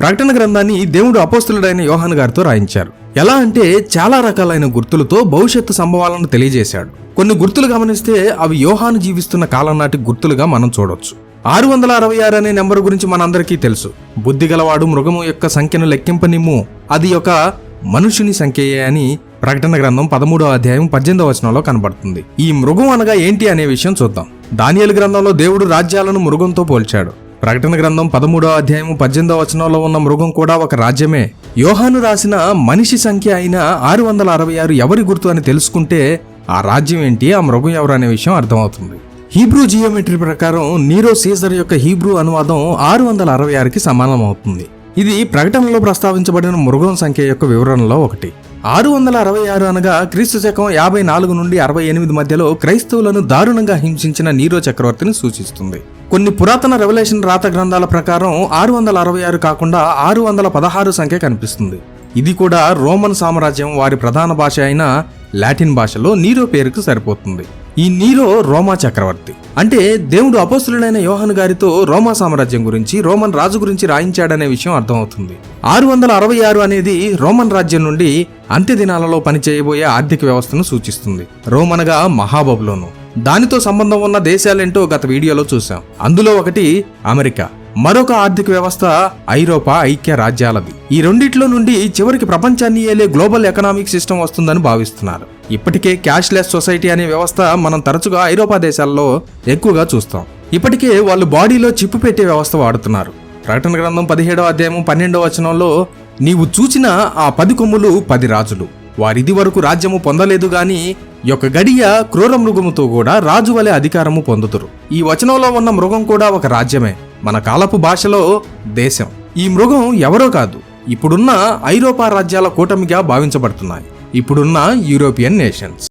ప్రకటన గ్రంథాన్ని దేవుడు అపోస్తులుడైన యోహాన్ గారితో రాయించారు. ఎలా అంటే చాలా రకాలైన గుర్తులతో భవిష్యత్తు సంభవాలను తెలియజేశాడు. కొన్ని గుర్తులు గమనిస్తే అవి యోహాను జీవిస్తున్న కాలం నాటి గుర్తులుగా మనం చూడొచ్చు. ఆరు వందల అరవై ఆరు అనే నెంబర్ గురించి మనందరికీ తెలుసు. బుద్ధి గలవాడు మృగము యొక్క సంఖ్యను లెక్కింపనిమ్ము. అది ఒక మనుషుని సంఖ్యయే అని ప్రకటన గ్రంథం పదమూడో అధ్యాయం పద్దెనిమిదవ వచనంలో కనబడుతుంది. ఈ మృగం అనగా ఏంటి అనే విషయం చూద్దాం. దానియలు గ్రంథంలో దేవుడు రాజ్యాలను మృగంతో పోల్చాడు. ప్రకటన గ్రంథం పదమూడో అధ్యాయం పద్దెనిమిదవ వచనంలో ఉన్న మృగం కూడా ఒక రాజ్యమే. యోహాను రాసిన మనిషి సంఖ్య అయిన ఆరు వందల అరవై ఆరు ఎవరి గుర్తు అని తెలుసుకుంటే ఆ రాజ్యం ఏంటి ఆ మృగం ఎవరు అనే విషయం అర్థమవుతుంది. హీబ్రూ జియోమెట్రీ ప్రకారం నీరో సీజర్ యొక్క హీబ్రూ అనువాదం ఆరు వందల అరవై ఆరుకి సమానం అవుతుంది ఇది ప్రకటనలో ప్రస్తావించబడిన మృగం సంఖ్య యొక్క వివరణలో ఒకటి. ఆరు వందల అరవై ఆరు అనగా క్రీస్తు శకం యాభై నాలుగు నుండి అరవై ఎనిమిది మధ్యలో క్రైస్తవులను దారుణంగా హింసించిన నీరో చక్రవర్తిని సూచిస్తుంది. కొన్ని పురాతన రెవల్యూషన్ రాత గ్రంథాల ప్రకారం ఆరు వందల అరవై ఆరు కాకుండా ఆరు వందల పదహారు సంఖ్య కనిపిస్తుంది. ఇది కూడా రోమన్ సామ్రాజ్యం వారి ప్రధాన భాష అయిన లాటిన్ భాషలో నీరో పేరుకు సరిపోతుంది. ఈ నీరో రోమా చక్రవర్తి. అంటే దేవుడు అపోసులుడైన యోహన్ గారితో రోమా సామ్రాజ్యం గురించి రోమన్ రాజు గురించి రాయించాడనే విషయం అర్థమవుతుంది. ఆరు వందల అరవై ఆరు అనేది రోమన్ రాజ్యం నుండి అంత్య దినాలలో పనిచేయబోయే ఆర్థిక వ్యవస్థను సూచిస్తుంది. రోమన్గా మహాబబులోను. దానితో సంబంధం ఉన్న దేశాలేంటో గత వీడియోలో చూసాం అందులో ఒకటి అమెరికా. మరొక ఆర్థిక వ్యవస్థ ఐరోపా ఐక్య రాజ్యాలది. ఈ రెండిట్లో నుండి చివరికి ప్రపంచాన్ని ఏలే గ్లోబల్ ఎకనామిక్ సిస్టమ్ వస్తుందని భావిస్తున్నారు. ఇప్పటికే క్యాష్లెస్ సొసైటీ అనే వ్యవస్థ మనం తరచుగా ఐరోపా దేశాల్లో ఎక్కువగా చూస్తాం. ఇప్పటికే వాళ్ళు బాడీలో చిప్పు పెట్టే వ్యవస్థ వాడుతున్నారు. ప్రకటన గ్రంథం పదిహేడవ అధ్యాయం పన్నెండవ వచనంలో నీవు చూచిన ఆ పది కొమ్ములు పది రాజులు. వారిది వరకు రాజ్యము పొందలేదు గాని యొక్క గడియ క్రూర మృగముతో కూడా రాజు వలె అధికారము పొందుతురు. ఈ వచనంలో ఉన్న మృగం కూడా ఒక రాజ్యమే. మన కాలపు భాషలో దేశం. ఈ మృగం ఎవరో కాదు ఇప్పుడున్న ఐరోపా రాజ్యాల కూటమిగా భావించబడుతున్నాయి. ఇప్పుడున్న యూరోపియన్ నేషన్స్.